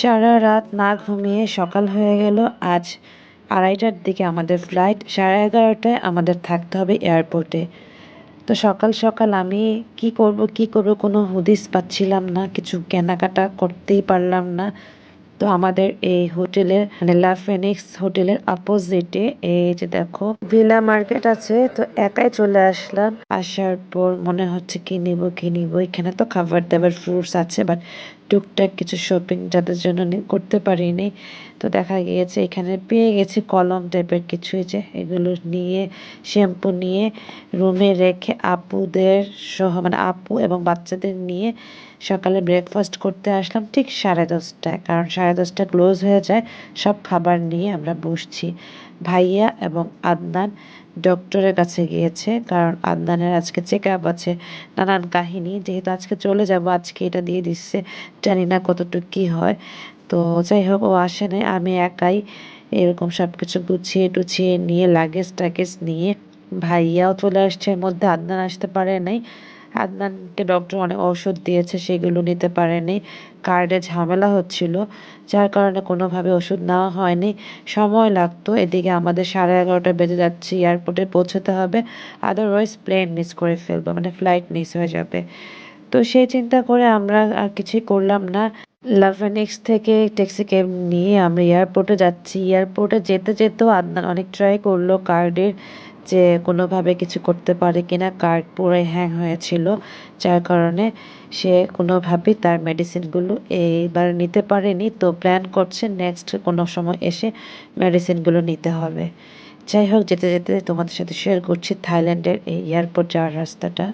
সারা রাত না ঘুমিয়ে সকাল হয়ে গেল। আজ আড়াইটার দিকে আমাদের ফ্লাইট সাড়ে এগারোটায় আমাদের থাকতে হবে এয়ারপোর্টে তো সকাল সকাল আমি কি করব কি করব কোনো হুদিস পাচ্ছিলাম না, কিছু কেনাকাটা করতেই পারলাম না। তো আমাদের এই হোটেলের মানে লা ফেনিক্স হোটেলের অপোজিটে এই যে দেখো ভিলা মার্কেট আছে, তো একাই চলে আসলাম। আসার পর মনে হচ্ছে কি নিব কি নিব? এখানে তো খাবার দাবার ফ্রুটস আছে বাট টুকটাক কিছু শপিং যাদের জন্য করতে পারিনি। তো দেখা গিয়েছে এখানে পেয়ে গেছি কলম টাইপের কিছু যে এগুলো নিয়ে শ্যাম্পু নিয়ে রুমে রেখে আপুদের সহ মানে আপু এবং বাচ্চাদের নিয়ে সকালে ব্রেকফাস্ট করতে আসলাম ঠিক সাড়ে দশটায়। কারণ সাড়ে দশটা ক্লোজ হয়ে যায়, সব খাবার নিয়ে আমরা বসছি। ভাইয়া এবং আদনান ডক্টরের কাছে গিয়েছে, কারণ আদনানের আজকে চেক আপ আছে। নানান কাহিনী, যেহেতু আজকে চলে যাব, আজকে এটা দিয়ে দিচ্ছে, জানি না কতটুকু কী হয়। তো যাই হোক, ও আসে নাই, আমি একাই এরকম সব কিছু গুছিয়ে টুছিয়ে নিয়ে লাগেজ টাগেজ নিয়ে ভাইয়াও চলে আসছে, এর মধ্যে আদনান আসতে পারে নাই। আদনানকে ডক্টর অনেক ওষুধ দিয়েছে, সেগুলো নিতে পারেনি। কার্ডে ঝামেলা হচ্ছিল, যার কারণে কোনোভাবে ওষুধ নেওয়া হয়নি। সময় লাগতো, এদিকে আমাদের সাড়ে এগারোটা বেজে যাচ্ছে এয়ারপোর্টে পৌঁছতে হবে। আদারওয়াইজ প্লেন মিস করে ফেলব মানে ফ্লাইট মিস হয়ে যাবে। তো সেই চিন্তা করে আমরা আর কিছুই করলাম না। লাভেনিক্স থেকে ট্যাক্সি ক্যাব নিয়ে আমরা এয়ারপোর্টে যাচ্ছি। এয়ারপোর্টে যেতে যেতেও আদনান অনেক ট্রাই করল কার্ডের। যে কোনোভাবে কিছু করতে পারে কিনা কার্ড পুরো হ্যাং হয়েছিল, যার কারণে সে কোনোভাবেই তার মেডিসিনগুলো এইবার নিতে পারেনি। তো প্ল্যান করছে নেক্সট কোনো সময় এসে মেডিসিনগুলো নিতে হবে। যাই হোক, যেতে যেতে তোমাদের সাথে শেয়ার করছি, থাইল্যান্ডের এই এয়ারপোর্ট যাওয়ার রাস্তাটা।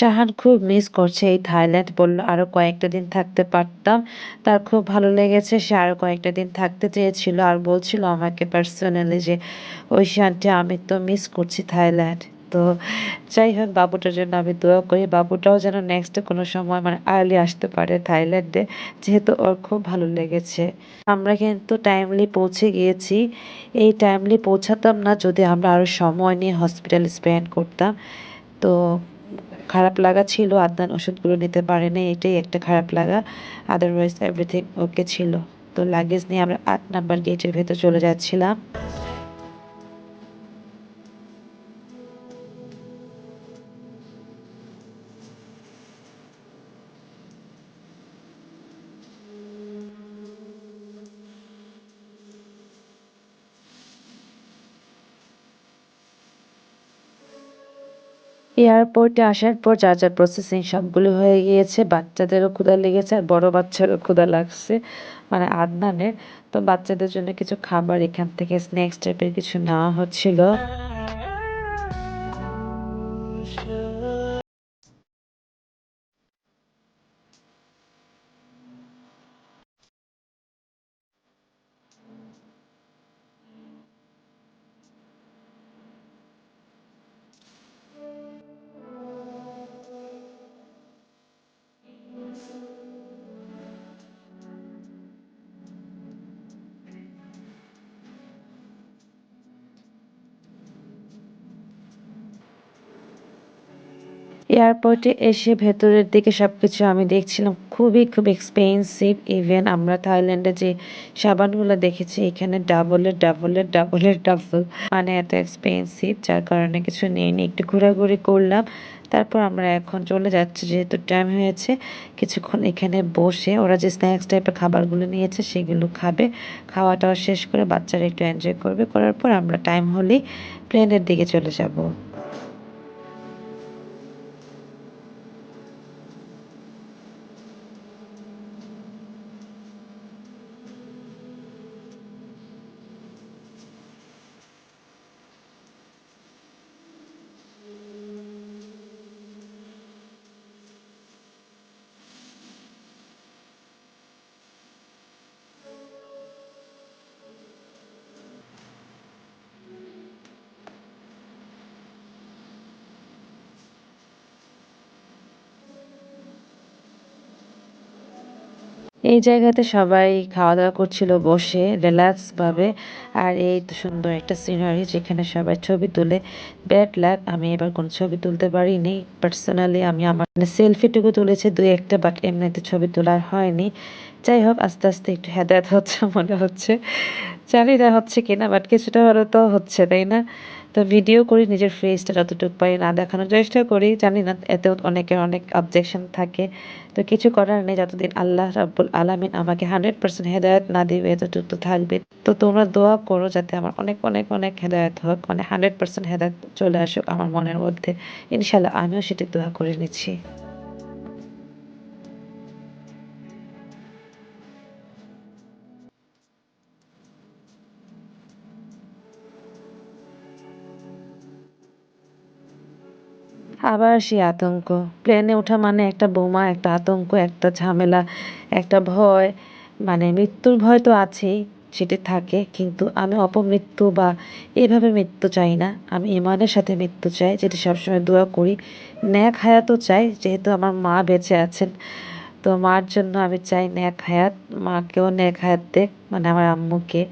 শাহান খুব মিস করছে এই থাইল্যান্ড। বলল, আরও কয়েকটা দিন থাকতে পারতাম। তার খুব ভালো লেগেছে, সে আরও কয়েকটা দিন থাকতে চেয়েছিল আর বলছিল আমাকে পার্সোনালি যে, ওই শান্তি আমি তো মিস করছি থাইল্যান্ড। তো যাই হোক, বাবুটার জন্য আমি দোয়া করি। বাবুটাও যেন নেক্সট কোনো সময় মানে আর্লি আসতে পারে থাইল্যান্ডে, যেহেতু ওর খুব ভালো লেগেছে। আমরা কিন্তু টাইমলি পৌঁছে গিয়েছি। এই টাইমলি পৌঁছাতাম না যদি আমরা আরও সময় নিয়ে হসপিটালে স্পেন্ড করতাম। তো খারাপ লাগা ছিল, আদনান ওষুধগুলো নিতে পারেনি, এটাই একটা খারাপ লাগা। আদারওয়াইজ এভরিথিং ওকে ছিল। তো লাগেজ নিয়ে আমরা আট নাম্বার গেটের ভেতর চলে যাচ্ছিলাম। এয়ারপোর্টে আসার পর যা যা প্রসেসিং সবগুলো হয়ে গিয়েছে, বাচ্চাদেরও ক্ষুধা লেগেছে আর বড়ো বাচ্চারও ক্ষুধা লাগছে মানে আদনানের। তো বাচ্চাদের জন্য কিছু খাবার এখান থেকে স্ন্যাক্স টাইপের কিছু নেওয়া হচ্ছিল। এয়ারপোর্টে এসে ভেতরের দিকে সব কিছু আমি দেখছিলাম। খুবই, খুব এক্সপেন্সিভ ইভেন আমরা থাইল্যান্ডে যে সাবানগুলো দেখেছি, এখানে ডাবলের ডাবলের ডাবলের ডাবল মানে এত এক্সপেন্সিভ যার কারণে কিছু নিয়ে নিই একটু ঘোরাঘুরি করলাম, তারপর আমরা এখন চলে যাচ্ছি। যেহেতু টাইম হয়েছে, কিছুক্ষণ এখানে বসে ওরা যে স্ন্যাক্স টাইপের খাবারগুলো নিয়েছে, সেগুলো খাবে। খাওয়াটাও শেষ করে বাচ্চারা একটু এনজয় করবে। করার পর আমরা টাইম হলেই প্লেনের দিকে চলে যাব। এই জায়গাতে সবাই খাওয়া দাওয়া করছিল বসে রিল্যাক্স ভাবে আর এই তো সুন্দর একটা সিনারি যেখানে সবাই ছবি তুলে। ব্যাড লাক আমি এবার কোনো ছবি তুলতে পারিনি। পার্সোনালি আমি আমার সেলফিটুকু তুলেছি, দুই একটা বাট এমনিতে ছবি তোলার হয়নি। যাই হোক, আস্তে আস্তে একটু হেদায়ত হচ্ছে মনে হচ্ছে। জানি না হচ্ছে কিনা বাট কিছুটা হলে তো হচ্ছে, তাই না? তো ভিডিও করি, নিজের ফেসটা যতটুকু পারি না দেখানোর চেষ্টা করি। জানি না, এতেও অনেকের অনেক অবজেকশন থাকে। তো কিছু করার নেই, যতদিন আল্লাহ রাব্বুল আলামিন আমাকে হান্ড্রেড পার্সেন্ট হেদায়ত না দিবে, এতটুকু তো থাকবে। তো তোমরা দোয়া করো যাতে আমার অনেক অনেক অনেক হেদায়ত হোক মানে হান্ড্রেড পার্সেন্ট হেদায়ত চলে আসুক আমার মনের মধ্যে। ইনশাল্লাহ আমিও সেটি দোয়া করে নিচ্ছি। আবার সেই আতঙ্ক। প্লেনে ওঠা মানে একটা বোমা, একটা আতঙ্ক, একটা ঝামেলা, একটা ভয়। মানে মৃত্যুর ভয় তো আছেই, সেটি থাকে। কিন্তু আমি অপমৃত্যু বা এভাবে মৃত্যু চাই না। আমি ইমানের সাথে মৃত্যু চাই, যেটি সবসময় দোয়া করি। ন্যাক হায়াতও চাই, যেহেতু আমার মা বেঁচে আছেন। তো মার জন্য আমি চাই ন্যাক হায়াত। মাকেও ন্যাক হায়াত দেখ মানে আমার আম্মুকে।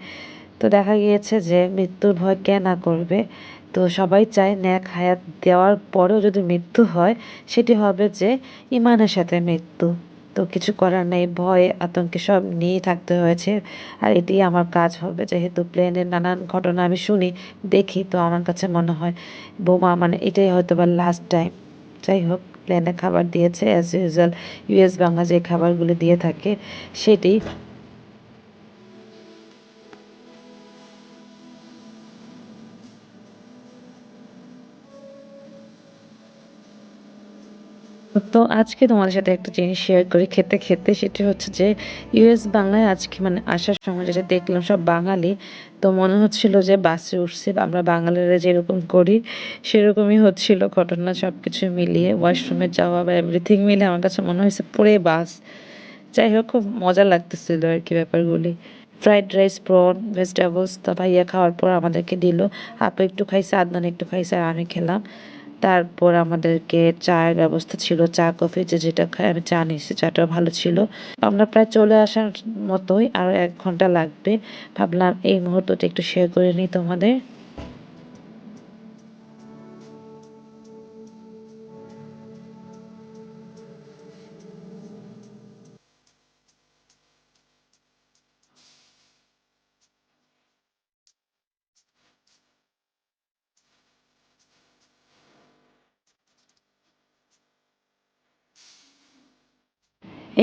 তো দেখা গিয়েছে যে মৃত্যুর ভয় কে না করবে তো সবাই চায় ন্যাক হায়াত দেওয়ার পরেও যদি মৃত্যু হয়, সেটি হবে যে ইমানের সাথে মৃত্যু। তো কিছু করার নেই, ভয়, আতঙ্কে সব নিয়েই থাকতে হয়েছে। আর এটি আমার কাজ হবে, যেহেতু প্লেনের নানান ঘটনা আমি শুনি, দেখি তো আমার কাছে মনে হয়। বোমা মানে এটাই হয়তো বা লাস্ট টাইম যাই হোক প্লেনে খাবার দিয়েছে অ্যাজ ইউজুয়াল ইউএস বাংলা যে খাবারগুলো দিয়ে থাকে, সেটি তো আজকে তোমাদের সাথে একটা জিনিস শেয়ার করি খেতে খেতে, সেটি হচ্ছে যে ইউএস বাংলায় আজকে মানে আসার সময় যেটা দেখলাম সব বাঙালি, তো মনে হচ্ছিল যে বাসে উঠছে, আমরা বাঙালিরা যেরকম করি সেরকমই হচ্ছিল ঘটনা সব কিছু মিলিয়ে ওয়াশরুমে যাওয়া বা এভরিথিং মিলে আমার কাছে মনে হয়েছে পুরে বাস। যাই হোক, খুব মজা লাগতেছিল আর কি ব্যাপারগুলি। ফ্রাইড রাইস প্রন ভেজিটেবলস তো ভাইয়া খাওয়ার পর আমাদেরকে দিল। আপু একটু খাইছে, আদনান একটু খাইছে, আর আমি খেলাম। তারপর আমাদেরকে চায়ের ব্যবস্থা ছিল, চা, কফি, যে যেটা খাই আমি চা নিয়েছি চাটাও ভালো ছিল। আমরা প্রায় চলে আসার মতোই আরও এক ঘণ্টা লাগবে। ভাবলাম এই মুহূর্তটা একটু শেয়ার করে নিই তোমাদের।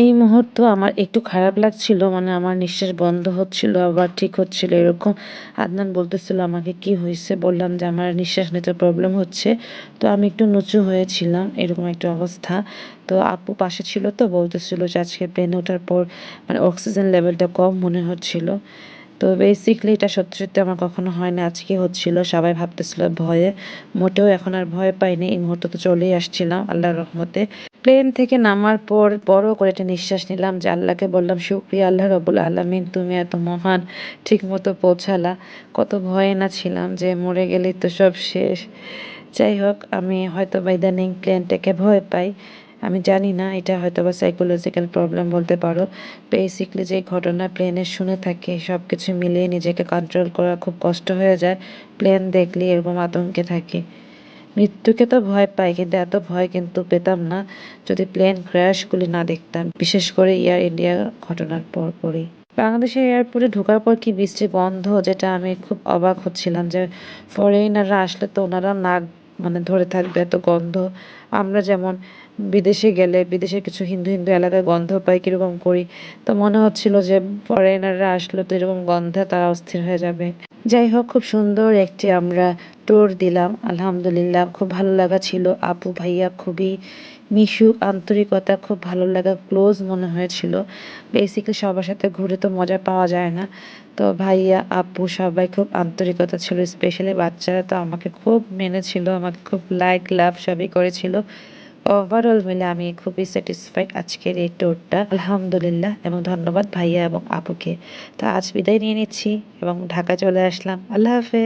এই মুহূর্ত আমার একটু খারাপ লাগছিল মানে আমার নিঃশ্বাস বন্ধ হচ্ছিল, আবার ঠিক হচ্ছিল এরকম। আদনান বলতেছিল, আমাকে কি হয়েছে? বললাম যে, আমার নিঃশ্বাস নিতে প্রবলেম হচ্ছে। তো আমি একটু নুচু হয়েছিলাম, এরকম একটা অবস্থা। তো আপু পাশে ছিল তো, বলতেছিল যে, আজকে প্লেনে ওঠার পর মানে অক্সিজেন লেভেলটা কম মনে হচ্ছিল। তো বেসিকলি এটা সত্যি সত্যি আমার কখনো হয় না আজকে হচ্ছিল। সবাই ভাবতেছিল ভয়ে, মোটেও এখন আর ভয় পাইনি। এই মুহূর্তে তো চলেই আসছিলাম, আল্লাহর রহমতে। প্লেন থেকে নামার পর বড় করে একটা নিঃশ্বাস নিলাম যে আল্লাহকে বললাম, শুক্রিয়া আল্লাহ রবুল আলমিন, তুমি এত মহান ঠিক মতো পৌঁছালা। কত ভয়ে না ছিলাম যে মরে গেলেই তো সব শেষ। যাই হোক, আমি হয়তো বা ইদানিং প্লেনটাকে ভয় পাই। আমি জানি না, এটা হয়তো বা সাইকোলজিক্যাল প্রবলেম বলতে পারো। বেসিকলি যে ঘটনা প্লেনে শুনে থাকি সব কিছু মিলিয়ে নিজেকে কন্ট্রোল করা খুব কষ্ট হয়ে যায়। প্লেন দেখলে এরকম আতঙ্কে থাকি। মৃত্যুকে তো ভয় পাই কিন্তু এত ভয় কিন্তু পেতাম না যদি প্লেন ক্র্যাশগুলি না দেখতাম, বিশেষ করে এয়ার ইন্ডিয়া ঘটনার পর পরই। বাংলাদেশের এয়ারপোর্টে ঢোকার পর কি বৃষ্টি বন্ধ, যেটা আমি খুব অবাক হচ্ছিলাম যে ফরেনাররা আসলে তো ওনারা নাক মানে ধরে থাকবে, এত গন্ধ। আমরা যেমন বিদেশে গেলে, বিদেশের কিছু হিন্দু হিন্দু এলাকায় গন্ধ পাই, কীরকম করি? তো মনে হচ্ছিল যে ফরেনাররা আসলে তো এরকম গন্ধে তারা অস্থির হয়ে যাবে। যাই হোক, খুব সুন্দর একটি আমরা ট্যুর দিলাম। আলহামদুলিল্লাহ, খুব ভালো লাগা ছিল। আপু ভাইয়া খুবই মিশুক, আন্তরিকতা খুব ভালো লাগা ক্লোজ মনে হয়েছিল। বেসিক্যালি সবার সাথে ঘুরে তো মজা পাওয়া যায় না। তো ভাইয়া, আপু সবাই খুব আন্তরিকতা ছিল। স্পেশালি বাচ্চারা তো আমাকে খুব মেনেছিল, আমাকে খুব লাইক লাভ সবই করেছিল। ওভারঅল মিলে আমি খুবই স্যাটিসফাইড আজকের এই টোরটা আলহামদুলিল্লাহ, এবং ধন্যবাদ ভাইয়া এবং আপুকে। তা আজ বিদায় নিয়ে নিচ্ছি এবং ঢাকা চলে আসলাম। আল্লাহ হাফেজ।